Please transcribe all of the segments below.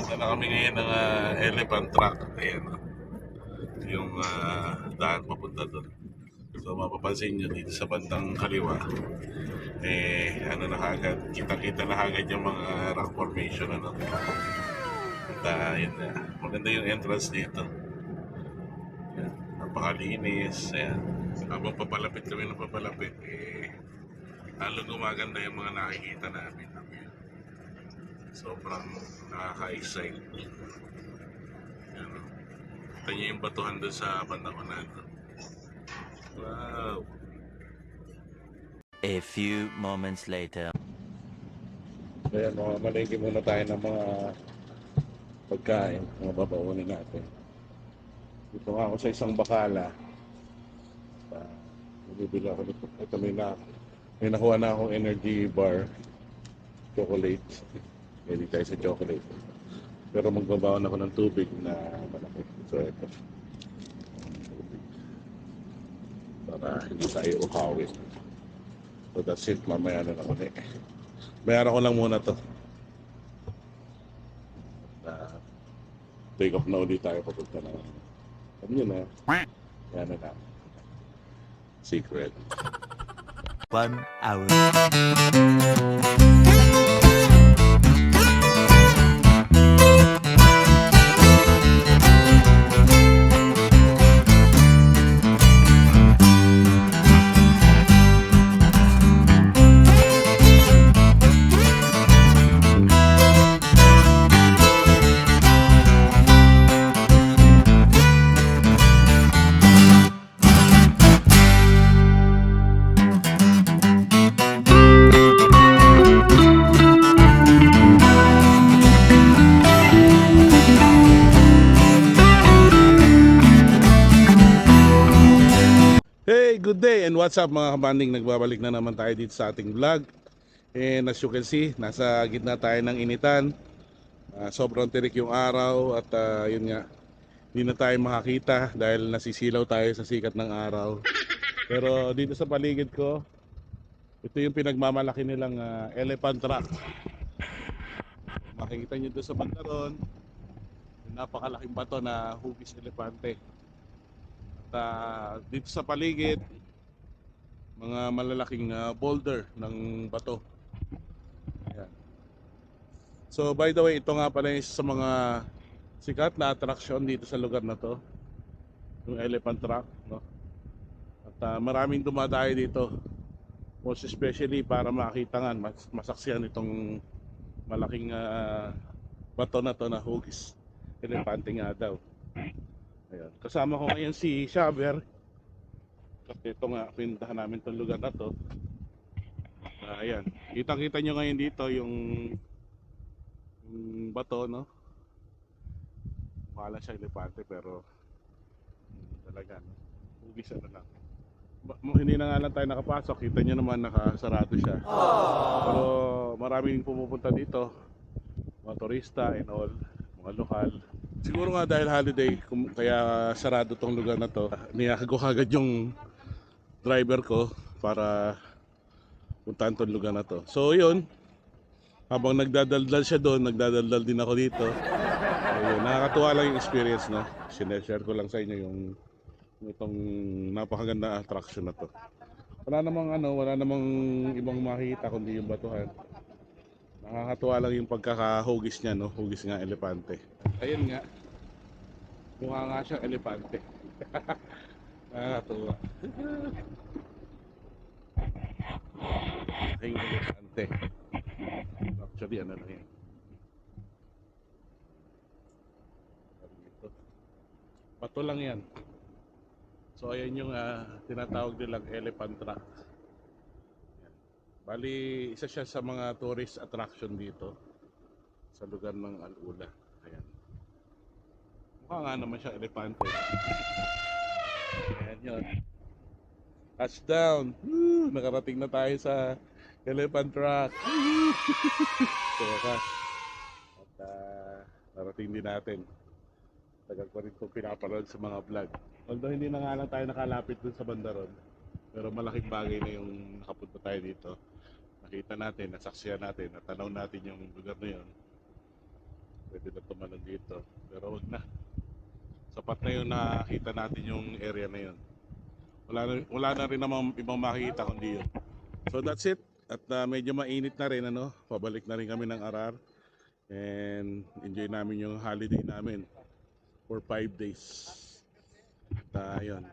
papunta na kami ngayon ng ah, elephant track. Ayan. oh. Yung ah, daan papunta doon. So mapapansin nyo dito sa bandang kaliwa. Eh, ano na kagad, kita-kita na kagad yung mga rock formation. Ano. At ah, yun na. Maganda yung entrance dito. Ayan. Napakalinis. Ayan. Habang papalapit kami ng papalapit, eh, lalo gumaganda yung mga nakikita namin. Sobrang nakaka-excite. Ayan. o. Kita niyo yung batuhan doon sa bandang unahan doon. Wow! A few moments later. Ayan, mga malengke muna tayo ng mga pagkain, mga babaunin natin. Dito nga ako sa isang bakala. Uh, bumibili ako nito. Ito may, na, may nakuha na akong energy bar. Chocolate. Hindi tayo sa chocolate. Pero magbabawan ako ng tubig na malaki. So ito. Para hindi tayo ukawin. So that's it. Mamaya na lang ulit. Bayaran ko lang muna to. Na take off na ulit tayo papunta na. Alam nyo na. Yan na lang. Secret. One hour. Good day and what's up mga kabanding? Nagbabalik na naman tayo dito sa ating vlog. And as you can see, nasa gitna tayo ng initan. Ah, sobrang tirik yung araw at ah, yun nga, hindi na tayo makakita dahil nasisilaw tayo sa sikat ng araw. Pero dito sa paligid ko, ito yung pinagmamalaki nilang ah, elephant rock. Makikita nyo doon sa banda ron, napakalaking bato na hugis elepante. Ah, dito sa paligid, mga malalaking ah, boulder ng bato. Ayan. So by the way, ito nga pala yung sa mga sikat na attraction dito sa lugar na to. Yung elephant rock, no? At ah, maraming dumadayo dito. Most especially para makita nga, mas, masaksihan itong malaking ah, bato na to na hugis. Elepante nga daw. Ayan. Kasama ko ngayon si Shaber. Kasi ito nga, pinuntahan namin itong lugar na to. Ayan. Kitang-kita nyo ngayon dito yung, yung bato, no? Mukha lang siya elepante pero talaga, no? Hugis ano lang. Ba- hindi na nga lang tayo nakapasok. Kita nyo naman nakasarado siya. Pero maraming pumupunta dito. Mga turista and all. Mga lokal. Siguro nga dahil holiday, kaya sarado tong lugar na to. Niyago agad yung driver ko para puntahan tong lugar na to. So yun, habang nagdadaldal siya doon, nagdadaldal din ako dito. Ayun, nakakatuwa lang yung experience, no? Sineshare ko lang sa inyo yung itong napakaganda attraction na to. Wala namang ano, wala namang ibang makikita kundi yung batuhan. Nakakatuwa lang yung pagkakahugis niya, no? Hugis nga elepante. Ayun nga. Mukha nga siyang elepante. Nakakatuwa. Aking elepante. Actually, ano lang yan. Bato lang yan. So ayan yung ah, tinatawag nilang elephant track. Bali, isa siya sa mga tourist attraction dito sa lugar ng Alula. Ayan. Mukha nga naman siya elepante. Ayan yun. Touchdown! Woo! Nakarating na tayo sa elephant track. Woo! so, wakas. At ah, narating din natin. Tagal ko rin itong pinapanood sa mga vlog. Although hindi na nga lang tayo nakalapit dun sa bandaron. Pero malaking bagay na yung nakapunta tayo dito. Nakita natin, nasaksiyan natin, natanaw natin yung lugar na yun. Pwede na tumalon dito. Pero wag na. Sapat na yun nakita natin yung area na yun. Wala na, wala na rin namang ibang makikita kundi yun. So that's it. At uh, medyo mainit na rin ano. Pabalik na rin kami ng Arar. And enjoy namin yung holiday namin for 5 days. At uh, yun.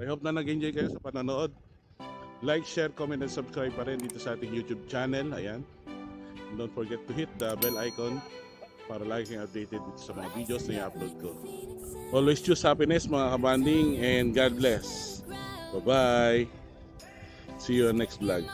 I hope na nag-enjoy kayo sa panonood. Like, share, comment, and subscribe pa rin dito sa ating YouTube channel. Ayan. And don't forget to hit the bell icon para lagi kayong updated dito sa mga videos na i-upload ko. Always choose happiness mga kabanding and God bless. Bye-bye. See you on next vlog.